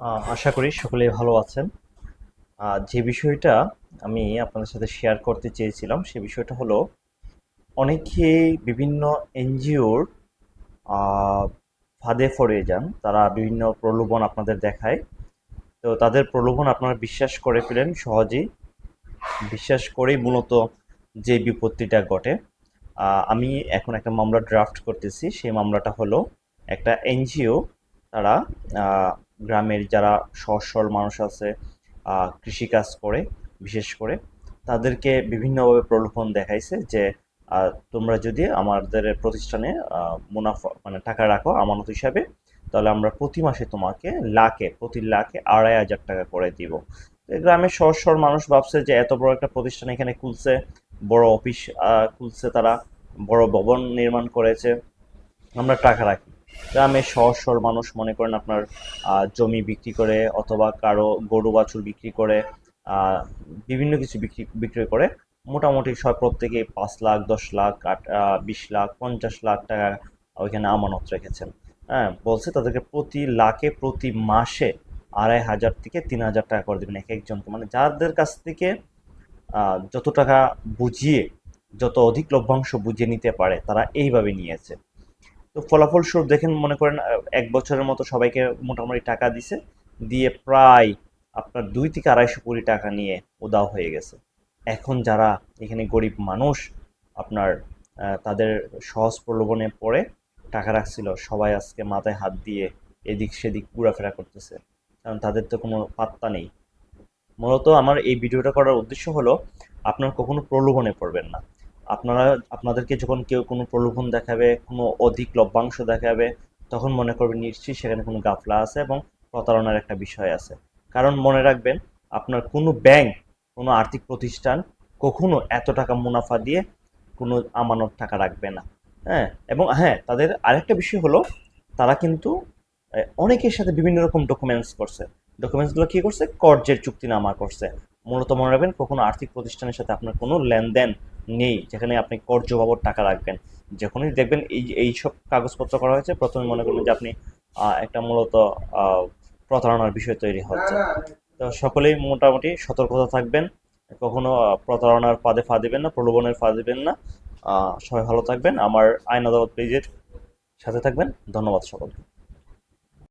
আশা করি সকলেই ভালো আছেন। যে বিষয়টা আমি আপনাদের সাথে শেয়ার করতে চেয়েছিলাম, সে বিষয়টা হলো অনেকেই বিভিন্ন এনজিওর ফাঁদে পড়ে যান, তারা বিভিন্ন প্রলোভন আপনাদের দেখায়। তো তাদের প্রলোভন আপনারা বিশ্বাস করে ফেলেন সহজেই। বিশ্বাস করেই মূলত যে বিপত্তিটা ঘটে। আমি এখন একটা মামলা ড্রাফট করতেছি। সেই মামলাটা হলো, একটা এনজিও, তারা গ্রামের যারা সহজ সরল মানুষ আছে কৃষিকাজ করে, বিশেষ করে, তাদেরকে বিভিন্নভাবে প্রলোভন দেখাইছে যে তোমরা যদি আমাদের প্রতিষ্ঠানে মুনাফা মানে টাকা রাখো আমানত হিসাবে, তাহলে আমরা প্রতি মাসে তোমাকে লাখে, প্রতি লাখে আড়াই হাজার টাকা করে দিব। গ্রামের সহজ মানুষ ভাবছে যে, এত বড় একটা প্রতিষ্ঠান এখানে খুলছে, বড় অফিস খুলছে তারা, বড় ভবন নির্মাণ করেছে, আমরা টাকা রাখি। গ্রামের সহজ সরল মানুষ মনে করেন আপনার জমি বিক্রি করে অথবা কারও গরু বাছুর বিক্রি করে বিভিন্ন কিছু বিক্রি বিক্রি করে। মোটামুটি সব প্রত্যেকে পাঁচ লাখ, দশ লাখ, আট বিশ লাখ, পঞ্চাশ লাখ টাকা ওইখানে আমানত রেখেছেন। হ্যাঁ বলছে তাদেরকে প্রতি লাখে, প্রতি মাসে আড়াই হাজার থেকে তিন হাজার টাকা করে দেবেন এক একজনকে। মানে যাদের কাছ থেকে যত টাকা বুঝিয়ে, যত অধিক লভ্যাংশ বুঝিয়ে নিতে পারে, তারা এইভাবে নিয়েছে। তো ফলাফল স্বরূপ দেখেন, মনে করেন এক বছরের মতো সবাইকে মোটামুটি টাকা দিছে, দিয়ে প্রায় আপনার দুই থেকে আড়াইশো কোটি টাকা নিয়ে উদাও হয়ে গেছে। এখন যারা এখানে গরিব মানুষ, আপনার তাদের সহজ প্রলোভনে পড়ে টাকা রাখছিল, সবাই আজকে মাথায় হাত দিয়ে এদিক সেদিক ঘোরাফেরা করতেছে, কারণ তাদের তো কোনো পাত্তা নেই। মূলত আমার এই ভিডিওটা করার উদ্দেশ্য হলো, আপনার কখনো প্রলোভনে পড়বেন না। আপনারা, আপনাদেরকে যখন কেউ কোনো প্রলোভন দেখাবে, কোনো অধিক লভ্যাংশ দেখাবে, তখন মনে করবেন নিশ্চয়ই সেখানে কোনো গাফলা আছে এবং প্রতারণার একটা বিষয় আছে। কারণ মনে রাখবেন, আপনার কোনো ব্যাংক, কোনো আর্থিক প্রতিষ্ঠান কখনো এত টাকা মুনাফা দিয়ে কোনো আমানত টাকা রাখবে না। হ্যাঁ? এবং হ্যাঁ তাদের আরেকটা বিষয় হলো, তারা কিন্তু অনেকের সাথে বিভিন্ন রকম ডকুমেন্টস করছে। ডকুমেন্টসগুলো কী করছে? কর্জের চুক্তিনামা করছে। মূলত মনে রাখবেন, কখনো আর্থিক প্রতিষ্ঠানের সাথে আপনার কোনো লেনদেন নেই, যেখানে আপনি কর্জ বাবদ টাকা রাখবেন। যখনই দেখবেন এই এই সব কাগজপত্র করা হয়েছে, প্রথমে মনে করবেন যে আপনি একটা মূলত প্রতারণার বিষয় তৈরি হচ্ছে। তো সকলেই মোটামুটি সতর্কতা থাকবেন, কখনো প্রতারণার ফাঁদে ফা দিবেন না, প্রলোভনের ফা দিবেন না। সবাই ভালো থাকবেন। আমার আইন আদালত পেজের সাথে থাকবেন। ধন্যবাদ সকলকে।